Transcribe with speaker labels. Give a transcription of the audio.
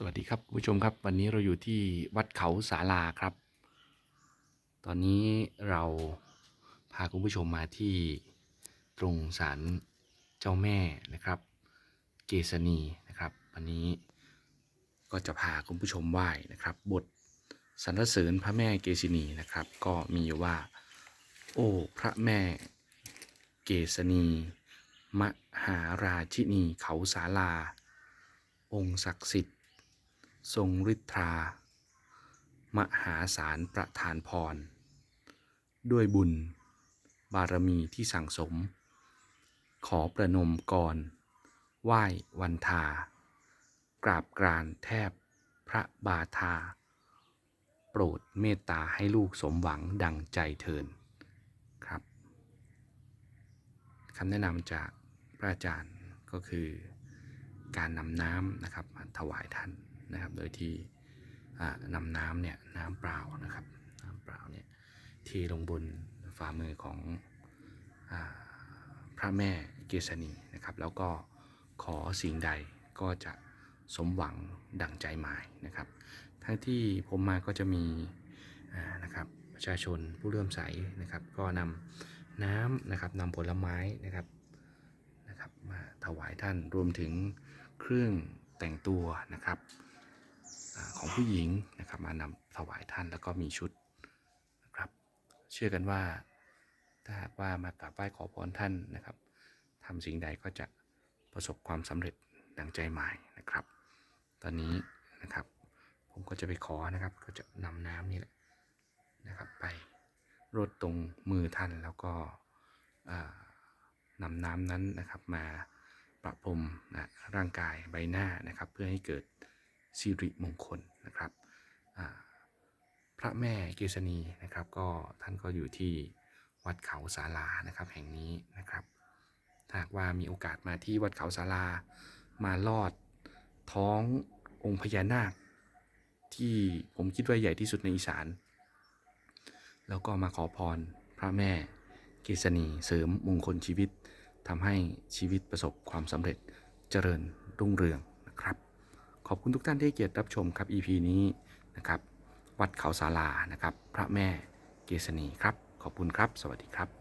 Speaker 1: สวัสดีครับคุณผู้ชมครับ วันนี้เราอยู่ที่วัดเขาสาลาครับ ตอนนี้เราพาคุณผู้ชมมาที่ตรงศาลเจ้าแม่นะครับ เกษณีนะครับ วันนี้ก็จะพาคุณผู้ชมไหว้นะครับ บทสรรเสริญพระแม่เกษณีนะครับ ก็มีว่า โอ้พระแม่เกษณีมหาราชินีเขาสาลา องค์ศักดิ์สิทธิ์ ทรงฤทธา มหาศาลประทานพร ด้วยบุญ บารมีที่สั่งสม ขอประนมกรไหว้วันทา กราบกรานแทบพระบาทา โปรดเมตตาให้ลูกสมหวังดังใจเทินครับคำแนะนำจากพระอาจารย์ก็คือการนำน้ำนะครับมาถวายท่าน นะครับ โดยที่อ่านำน้ำเนี่ยน้ำเปล่านะครับน้ำเปล่าเนี่ยเทลงบนฝ่ามือของอพระแม่เกษณีนะครับ แล้วก็ขอสิ่งใดก็จะสมหวังดั่งใจหมายนะครับทั้งที่ผมมาก็จะมีนะครับประชาชนผู้เลื่อมใสนะครับ ก็นำน้ำนะครับนำผลไม้นะครับนะครับมาถวายท่านรวมถึงเครื่องแต่งตัวนะครับ ของผู้หญิงนะครับมานำถวายท่านแล้วก็มีชุดนะครับ เชื่อกันว่าถ้าหากว่ามากราบไหว้ขอพรท่านนะครับทำสิ่งใดก็จะประสบความสำเร็จดังใจหมายนะครับ ตอนนี้นะครับ ผมก็จะไปขอนะครับ ก็จะนำน้ำนี่แหละนะครับไปรดตรงมือท่านแล้วก็อ่านำน้ำนั้นนะครับมาประพรมนะร่างกายใบหน้านะครับ เพื่อให้เกิด สิริมงคลนะครับพระแม่เกษณีนะครับ ก็ท่านก็อยู่ที่วัดเขาศาลานะครับ แห่งนี้นะครับหากว่ามีโอกาสมาที่วัดเขาศาลามาลอดท้ององค์พญานาค ที่ผมคิดว่าใหญ่ที่สุดในอีสาน แล้วก็มาขอพรพระแม่เกษณีเสริมมงคลชีวิตทำให้ชีวิตประสบความสำเร็จเจริญรุ่งเรือง ขอบคุณทุกท่านที่เกียรติรับชมครับ EP นี้นะครับ วัดเขาศาลานะครับ พระแม่เกษณีครับ ขอบคุณครับ สวัสดีครับ